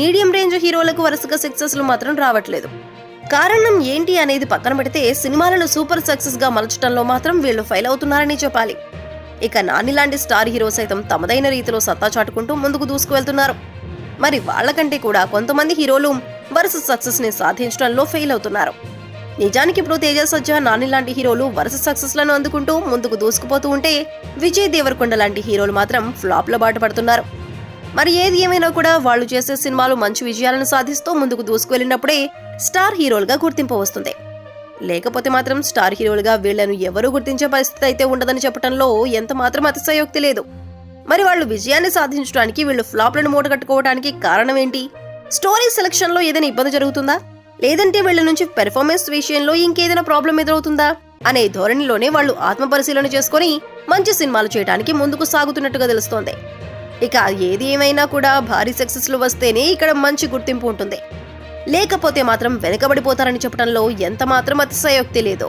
Medium range హీరోలకు వరుసగా సక్సెస్లు మాత్రం రావట్లేదు. కారణం ఏంటి అనేది పక్కన పెడితే సినిమాలను సూపర్ సక్సెస్గా మలచడంలో మాత్రం వీళ్ళు ఫెయిల్ అవుతున్నారని చెప్పాలి. ఇక నాని లాంటి స్టార్ హీరో సైతం తమదైన రీతిలో సత్తా చాటుకుంటూ ముందుకు దూసుకువెళ్తున్నారు. మరి వాళ్ళకంటే కూడా కొంతమంది హీరోలు వరుస సక్సెస్ని సాధించడంలో ఫెయిల్ అవుతున్నారు. నిజానికి ఇప్పుడు తేజ సజ్జా నాని లాంటి హీరోలు వరుస సక్సెస్లను అందుకుంటూ ముందుకు దూసుకుపోతూ ఉంటే విజయ్ దేవరకొండ లాంటి హీరోలు మాత్రం ఫ్లాప్లో బాట పడుతున్నారు. మరి ఏది ఏమైనా కూడా వాళ్ళు చేసే సినిమాలు మంచి విజయాలను సాధిస్తూ ముందుకు దూసుకువెళ్ళినప్పుడే స్టార్ హీరోలుగా గుర్తింపు వస్తుంది. లేకపోతే మాత్రం స్టార్ హీరోలుగా వీళ్ళను ఎవరూ గుర్తించే పరిస్థితి అయితే ఉండదని చెప్పడంలో ఎంత మాత్రం అతిశయోక్తి లేదు. మరి వాళ్ళు విజయాన్ని సాధించడానికి వీళ్ళు ఫ్లాప్లను మూటగట్టుకోవడానికి కారణం ఏంటి? స్టోరీ సెలక్షన్లో ఏదైనా ఇబ్బంది జరుగుతుందా? లేదంటే వీళ్ళ నుంచి పెర్ఫార్మెన్స్ విషయంలో ఇంకేదైనా ప్రాబ్లం ఎదురవుతుందా? అనే ధోరణిలోనే వాళ్ళు ఆత్మ పరిశీలన చేసుకొని మంచి సినిమాలు చేయడానికి ముందుకు సాగుతున్నట్టుగా తెలుస్తోంది. ఇక ఏది ఏమైనా కూడా భారీ సక్సెస్లు వస్తేనే ఇక్కడ మంచి గుర్తింపు ఉంటుంది. లేకపోతే మాత్రం వెనుకబడిపోతారని చెప్పడంలో ఎంత మాత్రం అతిశయోక్తి లేదు.